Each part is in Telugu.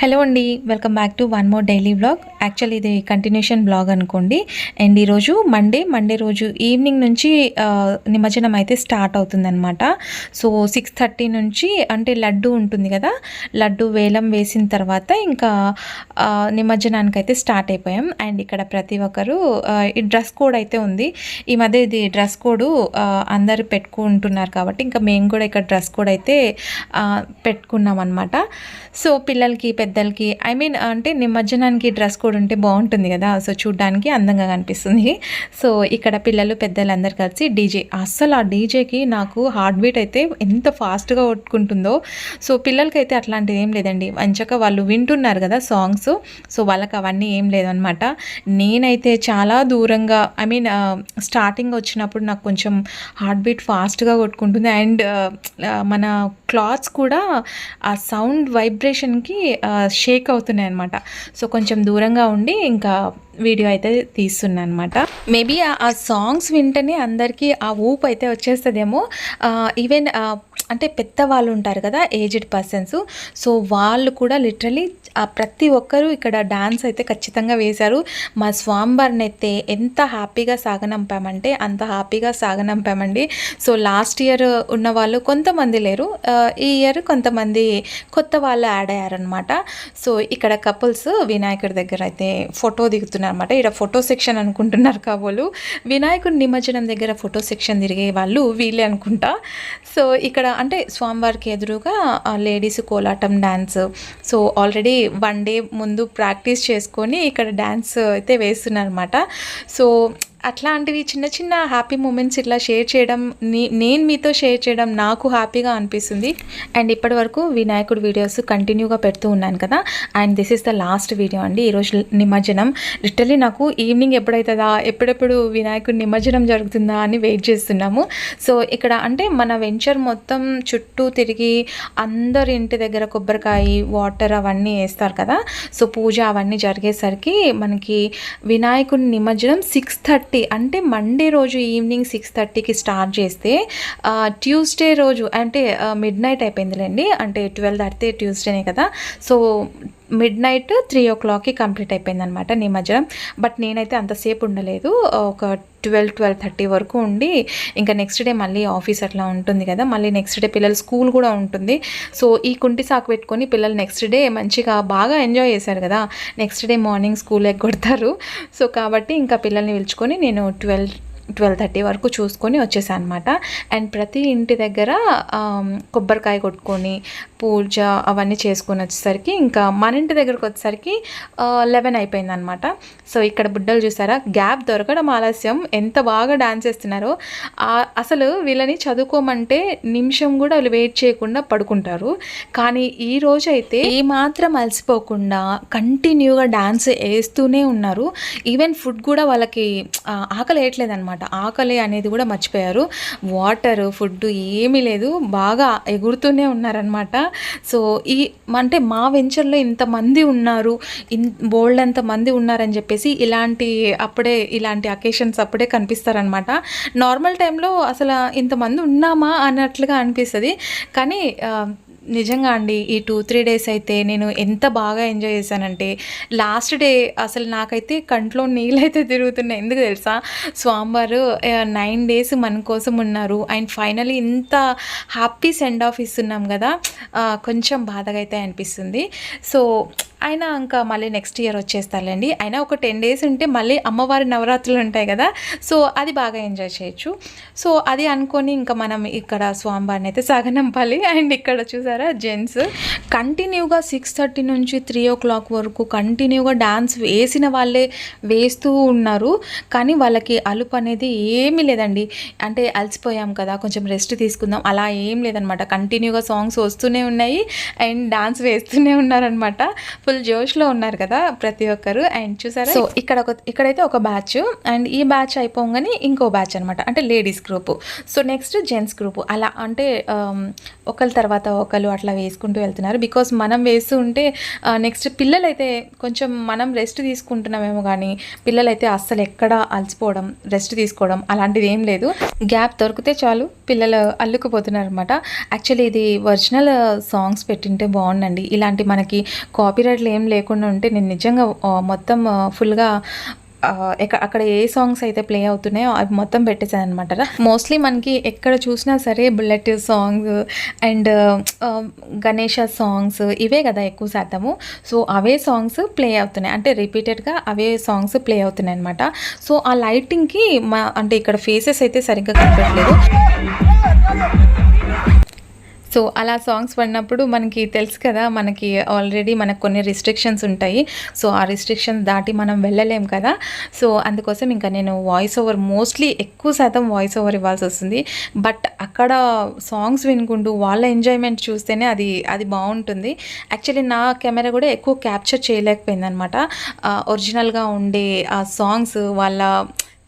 హలో అండి welcome back to one more daily blog actually ఇది కంటిన్యూషన్ బ్లాగ్ అనుకోండి. అండ్ ఈరోజు మండే మండే రోజు ఈవినింగ్ నుంచి నిమజ్జనం అయితే స్టార్ట్ అవుతుందన్నమాట. సో సిక్స్ థర్టీ నుంచి అంటే లడ్డు ఉంటుంది కదా లడ్డు వేలం వేసిన తర్వాత ఇంకా నిమజ్జనానికైతే నిమజ్జనానికి అయితే స్టార్ట్ అయిపోయాం. అండ్ ఇక్కడ ప్రతి ఒక్కరు ఈ డ్రెస్ కోడ్ అయితే ఉంది. ఈ మధ్య ఇది డ్రెస్ కోడ్ అందరు పెట్టుకుంటున్నారు కాబట్టి ఇంకా మేము కూడా ఇక్కడ డ్రెస్ కోడ్ అయితే పెట్టుకున్నాం అనమాట సో పిల్లలకి పెద్దలకి ఐ మీన్ అంటే నిమజ్జనానికి డ్రెస్ కోడ్ ఉంటే బాగుంటుంది కదా. సో చూడ్డానికి అందంగా కనిపిస్తుంది. సో ఇక్కడ పిల్లలు పెద్దలు అందరు కలిసి డీజే. అస్సలు ఆ డీజేకి నాకు హార్ట్ బీట్ అయితే ఎంత ఫాస్ట్గా కొట్టుకుంటుందో. సో పిల్లలకైతే అట్లాంటిది ఏం లేదండి. మంచిగా వాళ్ళు వింటున్నారు కదా సాంగ్స్. సో వాళ్ళకి అవన్నీ ఏం లేదనమాట నేనైతే చాలా దూరంగా ఐ మీన్ స్టార్టింగ్ వచ్చినప్పుడు నాకు కొంచెం హార్ట్ బీట్ ఫాస్ట్గా కొట్టుకుంటుంది. అండ్ మన క్లాత్స్ కూడా ఆ సౌండ్ వైబ్రేషన్కి షేక్ అవుతున్నాయి అనమాట సో కొంచెం దూరంగా ఉండి ఇంకా వీడియో అయితే తీస్తున్నాను అనమాట మేబీ ఆ సాంగ్స్ వింటేనే అందరికీ ఆ ఊపు అయితే వచ్చేస్తుందేమో. ఈవెన్ అంటే పెద్దవాళ్ళు ఉంటారు కదా ఏజ్డ్ పర్సన్స్ సో వాళ్ళు కూడా లిటరలీ ప్రతి ఒక్కరూ ఇక్కడ డాన్స్ అయితే ఖచ్చితంగా వేశారు. మా స్వామివారిని అయితే ఎంత హ్యాపీగా సాగనంపామంటే అంత హ్యాపీగా సాగనంపామండి. సో లాస్ట్ ఇయర్ ఉన్న వాళ్ళు కొంతమంది లేరు. ఈ ఇయర్ కొంతమంది కొత్త వాళ్ళు యాడ్ అయ్యారనమాట సో ఇక్కడ కపుల్స్ వినాయకుడి దగ్గర అయితే ఫోటో దిగుతున్నారు. అనమాట ఇక్కడ ఫోటో సెక్షన్ అనుకుంటున్నారు కాబోలు వినాయకుడి నిమజ్జనం దగ్గర ఫోటో సెక్షన్ తిరిగే వాళ్ళు వీళ్ళే అనుకుంటా. సో ఇక్కడ అంటే స్వామివారికి ఎదురుగా ladies kolatam dance so already one day ముందు ప్రాక్టీస్ చేసుకొని ఇక్కడ డ్యాన్స్ అయితే వేస్తున్నారు అనమాట సో అట్లాంటివి చిన్న చిన్న హ్యాపీ మూమెంట్స్ ఇట్లా షేర్ చేయడం నే- నేను మీతో షేర్ చేయడం నాకు హ్యాపీగా అనిపిస్తుంది. అండ్ ఇప్పటి వరకు వినాయకుడు వీడియోస్ కంటిన్యూగా పెడుతూ ఉన్నాను కదా. And this is the last video అండి. ఈరోజు నిమజ్జనం. లిటరలీ నాకు ఈవినింగ్ ఎప్పుడైతుందా ఎప్పుడెప్పుడు వినాయకుడి నిమజ్జనం జరుగుతుందా అని వెయిట్ చేస్తున్నాము. సో ఇక్కడ అంటే మన వెంచర్ మొత్తం చుట్టూ తిరిగి అందరి ఇంటి దగ్గర కొబ్బరికాయ వాటర్ అవన్నీ వేస్తారు కదా. సో పూజ అవన్నీ జరిగేసరికి మనకి వినాయకుడి నిమజ్జనం సిక్స్ థర్టీ థర్టీ అంటే మండే రోజు ఈవినింగ్ సిక్స్ థర్టీకి స్టార్ట్ చేస్తే ట్యూస్డే రోజు అంటే మిడ్ నైట్ అయిపోయిందిలేండి. అంటే ట్వెల్వ్ థర్టీ ట్యూస్డేనే కదా. సో మిడ్ నైట్ త్రీ ఓ క్లాక్కి కంప్లీట్ అయిపోయింది అనమాట నిమజ్జనం. బట్ నేనైతే అంతసేపు ఉండలేదు. ఒక ట్వెల్వ్ ట్వెల్వ్ థర్టీ వరకు ఉండి ఇంకా నెక్స్ట్ డే మళ్ళీ ఆఫీస్ అట్లా ఉంటుంది కదా. మళ్ళీ నెక్స్ట్ డే పిల్లల స్కూల్ కూడా ఉంటుంది. సో ఈ కుంటి సాకు పెట్టుకొని పిల్లలు నెక్స్ట్ డే మంచిగా బాగా ఎంజాయ్ చేశారు కదా. నెక్స్ట్ డే మార్నింగ్ స్కూల్ ఎగ్గొడతారు సో కాబట్టి ఇంకా పిల్లల్ని పిలుచుకొని నేను ట్వెల్వ్ ట్వెల్వ్ థర్టీ వరకు చూసుకొని వచ్చేసాను అనమాట అండ్ ప్రతి ఇంటి దగ్గర కొబ్బరికాయ కొట్టుకొని పూజ అవన్నీ చేసుకొని వచ్చేసరికి ఇంకా మన ఇంటి దగ్గరకు వచ్చేసరికి లెవెన్ అయిపోయింది అనమాట సో ఇక్కడ బుడ్డలు చూసారా? గ్యాప్ దొరకడం ఆలస్యం. ఎంత బాగా డాన్స్ చేస్తున్నారో. అసలు వీళ్ళని చదువుకోమంటే నిమిషం కూడా వాళ్ళు వెయిట్ చేయకుండా పడుకుంటారు. కానీ ఈ రోజు అయితే ఏ మాత్రం అలసిపోకుండా కంటిన్యూగా డాన్స్ వేస్తూనే ఉన్నారు. ఈవెన్ ఫుడ్ కూడా వాళ్ళకి ఆకలి వేయట్లేదు అనమాట ఆకలి అనేది కూడా మర్చిపోయారు. వాటర్ ఫుడ్ ఏమీ లేదు. బాగా ఎగురుతూనే ఉన్నారనమాట సో ఈ అంటే మా వెంచర్లో ఇంతమంది ఉన్నారు ఇన్ బోల్డ్ అంత మంది ఉన్నారని చెప్పేసి ఇలాంటి అప్పుడే ఇలాంటి అకేషన్స్ అప్పుడే కనిపిస్తారనమాట. నార్మల్ టైంలో అసలు ఇంతమంది ఉన్నామా అన్నట్లుగా అనిపిస్తుంది. కానీ నిజంగా అండి ఈ టూ త్రీ డేస్ అయితే నేను ఎంత బాగా ఎంజాయ్ చేశానంటే లాస్ట్ డే అసలు నాకైతే కంట్లో నీళ్ళైతే తిరుగుతున్నాయి. ఎందుకు తెలుసా? స్వామివారు నైన్ డేస్ మన కోసం ఉన్నారు. అండ్ ఫైనలీ ఇంత హ్యాపీ సెండ్ ఆఫ్ ఇస్తున్నాం కదా కొంచెం బాధగా అయితే అనిపిస్తుంది. సో అయినా ఇంకా మళ్ళీ నెక్స్ట్ ఇయర్ వచ్చేస్తారులేండి. అయినా ఒక టెన్ డేస్ ఉంటే మళ్ళీ అమ్మవారి నవరాత్రులు ఉంటాయి కదా సో అది బాగా ఎంజాయ్ చేయొచ్చు. సో అది అనుకొని ఇంకా మనం ఇక్కడ స్వామివారిని అయితే సాగనంపాలి. అండ్ ఇక్కడ చూసారు? జెంట్స్ కంటిన్యూగా సిక్స్ థర్టీ నుంచి త్రీ ఓ క్లాక్ వరకు కంటిన్యూగా డాన్స్ వేసిన వాళ్ళే వేస్తూ ఉన్నారు. కానీ వాళ్ళకి అలుపు అనేది ఏమీ లేదండి. అంటే అలసిపోయాం కదా కొంచెం రెస్ట్ తీసుకుందాం. అలా ఏం లేదనమాట. కంటిన్యూగా సాంగ్స్ వస్తూనే ఉన్నాయి. అండ్ డాన్స్ వేస్తూనే ఉన్నారనమాట. ఫుల్ జోష్లో ఉన్నారు కదా ప్రతి ఒక్కరు. అండ్ చూసారా సో ఇక్కడ ఒక ఇక్కడైతే ఒక బ్యాచ్. అండ్ ఈ బ్యాచ్ అయిపోగానే ఇంకో బ్యాచ్ అనమాట. అంటే ladies group. So next gents group. అలా అంటే ఒకరి తర్వాత ఒకరు పిల్లలు అట్లా వేసుకుంటూ వెళ్తున్నారు. బికాస్ మనం వేస్తూ ఉంటే నెక్స్ట్ పిల్లలైతే కొంచెం మనం రెస్ట్ తీసుకుంటున్నామేమో కానీ పిల్లలైతే అస్సలు ఎక్కడ అలసిపోవడం రెస్ట్ తీసుకోవడం అలాంటిది ఏం లేదు. గ్యాప్ దొరికితే చాలు పిల్లలు అల్లుకుపోతున్నారు అనమాట యాక్చువల్లీ ఇది ఒరిజినల్ సాంగ్స్ పెట్టింటే బాగుండండి ఇలాంటి మనకి కాపీరైట్లు ఏం లేకుండా ఉంటే నేను నిజంగా మొత్తం ఫుల్గా అక్కడ ఏ సాంగ్స్ అయితే ప్లే అవుతున్నాయో అవి మొత్తం పెట్టేసాను అనమాట మోస్ట్లీ మనకి ఎక్కడ చూసినా సరే bullet songs and Ganesha songs ఇవే కదా ఎక్కువ శాతము. సో అవే సాంగ్స్ ప్లే అవుతున్నాయి. అంటే రిపీటెడ్గా అవే సాంగ్స్ ప్లే అవుతున్నాయి అనమాట సో ఆ లైటింగ్కి మా అంటే ఇక్కడ ఫేసెస్ అయితే సరిగ్గా కనపడలేదు సో అలా సాంగ్స్ పడినప్పుడు మనకి తెలుసు కదా మనకి ఆల్రెడీ మనకు కొన్ని రిస్ట్రిక్షన్స్ ఉంటాయి. సో ఆ రిస్ట్రిక్షన్స్ దాటి మనం వెళ్ళలేం కదా. సో అందుకోసం ఇంకా నేను వాయిస్ ఓవర్ మోస్ట్లీ ఎక్కువ శాతం వాయిస్ ఓవర్ ఇవ్వాల్సి వస్తుంది. బట్ అక్కడ సాంగ్స్ వినుకుంటూ వాళ్ళ ఎంజాయ్మెంట్ చూస్తేనే అది అది బాగుంటుంది. యాక్చువల్లీ నా కెమెరా కూడా ఎక్కువ క్యాప్చర్ చేయలేకపోయింది అనమాట ఒరిజినల్గా ఉండే ఆ సాంగ్స్ వాళ్ళ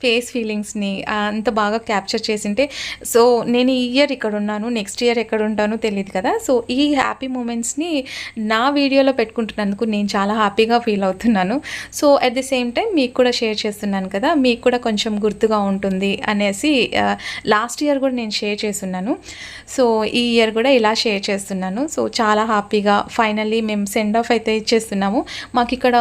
ఫేస్ ఫీలింగ్స్ని అంత బాగా క్యాప్చర్ చేసింటే సో నేను ఈ ఇయర్ ఇక్కడ ఉన్నాను నెక్స్ట్ ఇయర్ ఎక్కడ ఉంటానో తెలియదు కదా. సో ఈ హ్యాపీ మూమెంట్స్ని నా వీడియోలో పెట్టుకుంటున్నందుకు నేను చాలా హ్యాపీగా ఫీల్ అవుతున్నాను. So at the same time మీకు కూడా షేర్ చేస్తున్నాను కదా మీకు కూడా కొంచెం గుర్తుగా ఉంటుంది అనేసి లాస్ట్ ఇయర్ కూడా నేను షేర్ చేస్తున్నాను. సో ఈ ఇయర్ కూడా ఇలా షేర్ చేస్తున్నాను. సో చాలా హ్యాపీగా ఫైనల్లీ మేము సెండ్ ఆఫ్ అయితే ఇచ్చేస్తున్నాము. మాకు ఇక్కడ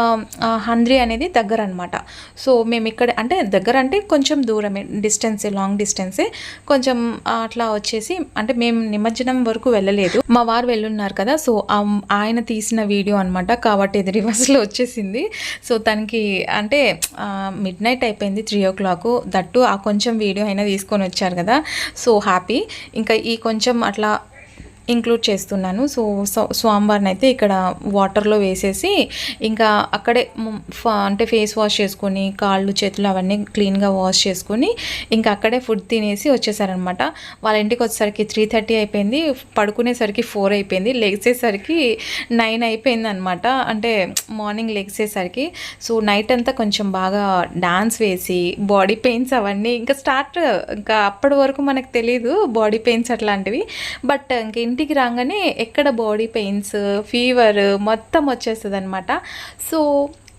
హంద్రి అనేది దగ్గర అనమాట సో మేము ఇక్కడ అంటే దగ్గర అంటే కొంచెం దూరమే డిస్టెన్సే లాంగ్ డిస్టెన్సే. కొంచెం అట్లా వచ్చేసి అంటే మేము నిమజ్జనం వరకు వెళ్ళలేదు. మా వారు వెళ్ళున్నారు కదా సో ఆయన తీసిన వీడియో అనమాట కాబట్టి ఇది రివర్స్లో వచ్చేసింది. సో తనకి అంటే మిడ్ నైట్ అయిపోయింది త్రీ ఓ క్లాక్ దట్టు ఆ కొంచెం వీడియో అయినా తీసుకొని వచ్చారు కదా సో హ్యాపీ ఇంకా ఈ కొంచెం అట్లా ఇంక్లూడ్ చేస్తున్నాను. సో సో స్వామివారిని అయితే ఇక్కడ వాటర్లో వేసేసి ఇంకా అక్కడే అంటే ఫేస్ వాష్ చేసుకొని కాళ్ళు చేతులు అవన్నీ క్లీన్గా వాష్ చేసుకొని ఇంకా అక్కడే ఫుడ్ తినేసి వచ్చేసారనమాట. వాళ్ళ ఇంటికి వచ్చేసరికి త్రీ థర్టీ అయిపోయింది. పడుకునేసరికి ఫోర్ అయిపోయింది. లెగ్సేసరికి నైన్ అయిపోయింది అనమాట అంటే మార్నింగ్ లెగ్సేసరికి సో నైట్ అంతా కొంచెం బాగా డాన్స్ వేసి బాడీ పెయిన్స్ అవన్నీ ఇంకా స్టార్ట్ ఇంకా అప్పటి వరకు మనకు తెలియదు బాడీ పెయిన్స్ అట్లాంటివి. బట్ ఇంకేంటి ఇంటికి రాగానే ఎక్కడ బాడీ పెయిన్స్ ఫీవర్ మొత్తం వచ్చేస్తుంది అనమాట సో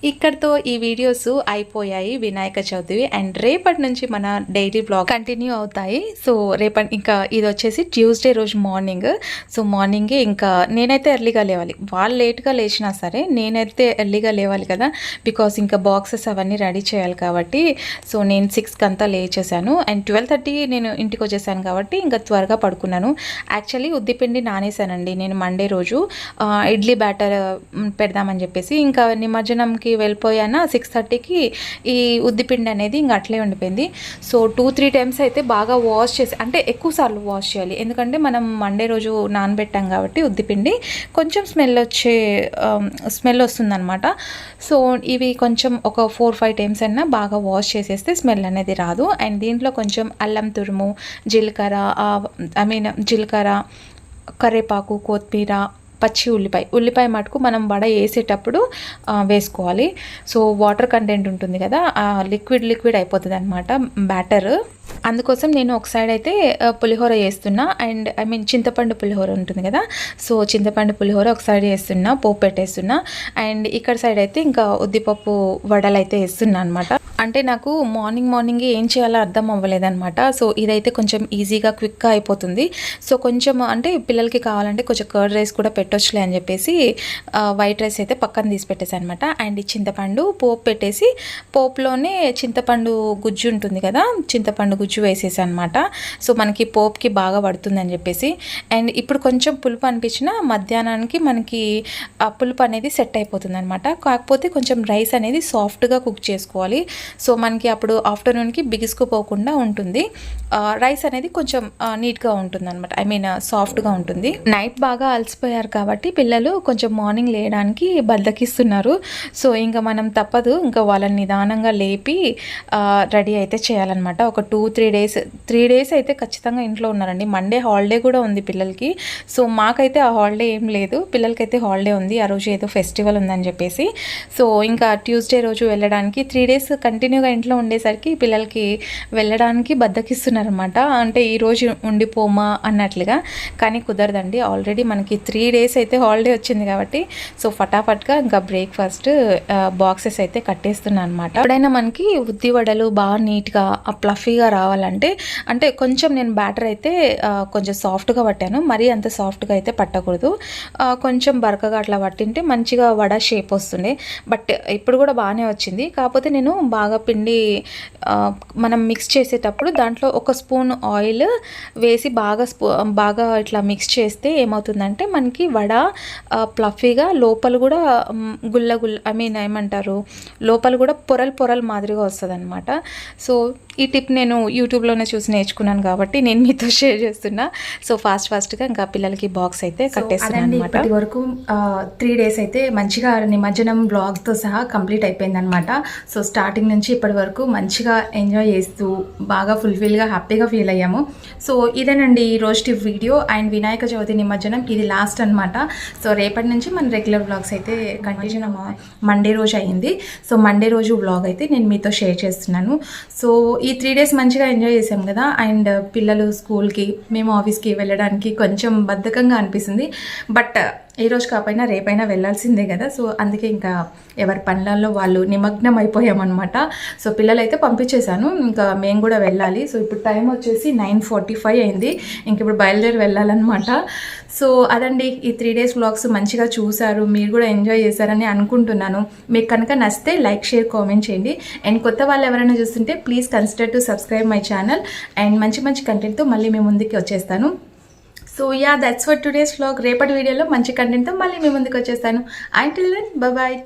ఇక్కడతో ఈ వీడియోస్ అయిపోయాయి వినాయక చవితివి అండ్ రేపటి నుంచి మన డైలీ బ్లాగ్ కంటిన్యూ అవుతాయి. సో రేపటి ఇంకా ఇది వచ్చేసి ట్యూస్డే రోజు మార్నింగ్. సో మార్నింగే ఇంకా నేనైతే ఎర్లీగా లేవాలి. వాళ్ళు లేట్గా లేచినా సరే నేనైతే ఎర్లీగా లేవాలి కదా. బికాస్ ఇంకా బాక్సెస్ అవన్నీ రెడీ చేయాలి కాబట్టి. సో నేను సిక్స్కి అంతా లేచేసాను అండ్ ట్వెల్వ్ థర్టీ నేను ఇంటికి వచ్చేసాను కాబట్టి ఇంకా త్వరగా పడుకున్నాను. యాక్చువల్లీ ఉద్దిపిండి నానేసానండి నేను మండే రోజు. ఇడ్లీ బ్యాటర్ పెడదామని చెప్పేసి ఇంకా నిమజ్జనంకి వెళ్ళిపోయాన సిక్స్ థర్టీకి ఈ ఉద్దిపిండి అనేది ఇంకా అట్లే ఉండిపోయింది. సో టూ త్రీ టైమ్స్ అయితే బాగా వాష్ చేసి అంటే ఎక్కువ సార్లు వాష్ చేయాలి. ఎందుకంటే మనం మండే రోజు నానబెట్టాం కాబట్టి ఉద్దిపిండి కొంచెం స్మెల్ వచ్చే um, స్మెల్ వస్తుందన్నమాట. సో ఇవి కొంచెం ఒక ఫోర్ ఫైవ్ టైమ్స్ అయినా బాగా వాష్ చేసేస్తే స్మెల్ అనేది రాదు. అండ్ దీంట్లో కొంచెం అల్లం తురుము జీలకర్ర ఐ మీన్ జీలకర్ర కరివేపాకు కొత్తిమీర పచ్చి ఉల్లిపాయ. ఉల్లిపాయ మటుకు మనం వడ వేసేటప్పుడు వేసుకోవాలి. సో వాటర్ కంటెంట్ ఉంటుంది కదా ఆ లిక్విడ్ లిక్విడ్ అయిపోతుంది అనమాట బ్యాటర్. అందుకోసం నేను ఒక సైడ్ అయితే పులిహోర చేస్తున్నా అండ్ ఐ మీన్ చింతపండు పులిహోర ఉంటుంది కదా సో చింతపండు పులిహోర ఒక సైడ్ వేస్తున్నా పోపు పెట్టేస్తున్నా. అండ్ ఇక్కడ సైడ్ అయితే ఇంకా ఉద్దిపప్పు వడలు అయితే వేస్తున్నా అనమాట అంటే నాకు మార్నింగ్ మార్నింగ్ ఏం చేయాలో అర్థం అవ్వలేదన్నమాట. సో ఇదైతే కొంచెం ఈజీగా క్విక్గా అయిపోతుంది. సో కొంచెం అంటే పిల్లలకి కావాలంటే కొంచెం కర్డ్ రైస్ కూడా పెట్టొచ్చులే అని చెప్పేసి వైట్ రైస్ అయితే పక్కన తీసి పెట్టేసి అనమాట అండ్ చింతపండు పోపు పెట్టేసి పోపులోనే చింతపండు గుజ్జు ఉంటుంది కదా చింతపండు గుజ్జు వేసేసి అనమాట సో మనకి పోపుకి బాగా పడుతుందని చెప్పేసి. అండ్ ఇప్పుడు కొంచెం పులుపు అనిపించిన మధ్యాహ్నానికి మనకి ఆ పులుపు అనేది సెట్ అయిపోతుంది అనమాట కాకపోతే కొంచెం రైస్ అనేది సాఫ్ట్గా కుక్ చేసుకోవాలి. సో మనకి అప్పుడు ఆఫ్టర్నూన్కి బిగుసుకుపోకుండా ఉంటుంది. రైస్ అనేది కొంచెం నీట్గా ఉంటుంది అనమాట ఐ మీన్ సాఫ్ట్గా ఉంటుంది. నైట్ బాగా అలసిపోయారు కాబట్టి పిల్లలు కొంచెం మార్నింగ్ లేయడానికి బద్దకిస్తున్నారు. సో ఇంకా మనం తప్పదు ఇంకా వాళ్ళని నిదానంగా లేపి రెడీ అయితే చేయాలన్నమాట. ఒక two three days three days అయితే ఖచ్చితంగా ఇంట్లో ఉన్నారండి. మండే హాలిడే కూడా ఉంది పిల్లలకి. సో మాకైతే ఆ హాలిడే ఏం లేదు. పిల్లలకైతే హాలిడే ఉంది. ఆ రోజు ఏదో ఫెస్టివల్ ఉందని చెప్పేసి. సో ఇంకా ట్యూస్డే రోజు వెళ్ళడానికి త్రీ డేస్ కంటిన్యూగా ఇంట్లో ఉండేసరికి పిల్లలకి వెళ్ళడానికి బద్దకిస్తున్నారనమాట అంటే ఈరోజు ఉండిపోమా అన్నట్లుగా. కానీ కుదరదండి. ఆల్రెడీ మనకి త్రీ డేస్ అయితే హాలిడే వచ్చింది కాబట్టి సో ఫటాఫట్గా ఇంకా బ్రేక్ఫాస్ట్ బాక్సెస్ అయితే కట్టేస్తున్నాను అనమాట ఎప్పుడైనా మనకి ఉద్ది వడలు బాగా నీట్గా ప్లఫీగా రావాలంటే అంటే కొంచెం నేను బ్యాటర్ అయితే కొంచెం సాఫ్ట్గా పట్టాను. మరీ అంత సాఫ్ట్గా అయితే పట్టకూడదు. కొంచెం బరకగా అట్లా పట్టింటే మంచిగా వడ షేప్ వస్తుండే బట్ ఇప్పుడు కూడా బాగానే వచ్చింది. కాకపోతే నేను బాగా పిండి ఆ, మనం మిక్స్ చేసేటప్పుడు దాంట్లో ఒక స్పూన్ ఆయిల్ వేసి బాగా స్పూ బాగా ఇట్లా మిక్స్ చేస్తే ఏమవుతుందంటే మనకి వడ ప్లఫీగా లోపల కూడా గుల్ల గుల్ల ఐ మీన్ ఏమంటారు లోపల కూడా పొరలు పొరలు మాదిరిగా వస్తుంది అనమాట సో ఈ టిప్ నేను యూట్యూబ్లోనే చూసి నేర్చుకున్నాను కాబట్టి నేను మీతో షేర్ చేస్తున్నా. సో ఫాస్ట్ ఫాస్ట్గా ఇంకా పిల్లలకి బాక్స్ అయితే కట్టేస్తున్నాను అనమాట ఇప్పటి వరకు త్రీ డేస్ అయితే మంచిగా నిమజ్జనం బ్లాగ్తో సహా కంప్లీట్ అయిపోయింది అనమాట సో స్టార్టింగ్ నుంచి ఇప్పటి వరకు మంచిగా ఎంజాయ్ చేస్తూ బాగా ఫుల్ఫిల్గా హ్యాపీగా ఫీల్ అయ్యాము. సో ఇదేనండి ఈ రోజు వీడియో అండ్ వినాయక చవితి నిమజ్జనం. ఇది లాస్ట్ అనమాట సో రేపటి నుంచి మన రెగ్యులర్ బ్లాగ్స్ అయితే కంటిన్యూ మండే రోజు అయింది. సో మండే రోజు బ్లాగ్ అయితే నేను మీతో షేర్ చేస్తున్నాను. సో ఈ త్రీ డేస్ మంచిగా ఎంజాయ్ చేసాం కదా. అండ్ పిల్లలు స్కూల్కి మేము ఆఫీస్కి వెళ్ళడానికి కొంచెం బద్ధకంగా అనిపిస్తుంది. బట్ ఈ రోజు కాపైనా రేపైనా వెళ్ళాల్సిందే కదా. సో అందుకే ఇంకా ఎవరి పనులలో వాళ్ళు నిమగ్నం అయిపోయామన్నమాట సో పిల్లలైతే పంపించేశాను. ఇంకా మేము కూడా వెళ్ళాలి. సో ఇప్పుడు టైం వచ్చేసి నైన్ ఫార్టీ ఫైవ్ అయింది. ఇంక ఇప్పుడు బయలుదేరి వెళ్ళాలన్నమాట. సో అదండి. ఈ త్రీ డేస్ వ్లాగ్స్ మంచిగా చూసారు మీరు కూడా ఎంజాయ్ చేశారని అనుకుంటున్నాను. మీకు కనుక నచ్చితే లైక్ షేర్ కామెంట్ చేయండి. అండ్ కొత్త వాళ్ళు ఎవరైనా చూస్తుంటే please consider to subscribe my channel. And మంచి మంచి కంటెంట్తో మళ్ళీ మేము ముందుకి వచ్చేస్తాను. So ya that's for today's vlog రేపటి వీడియోలో మంచి కంటెంట్తో మళ్ళీ మీ ముందుకు వచ్చేస్తాను. Until then bye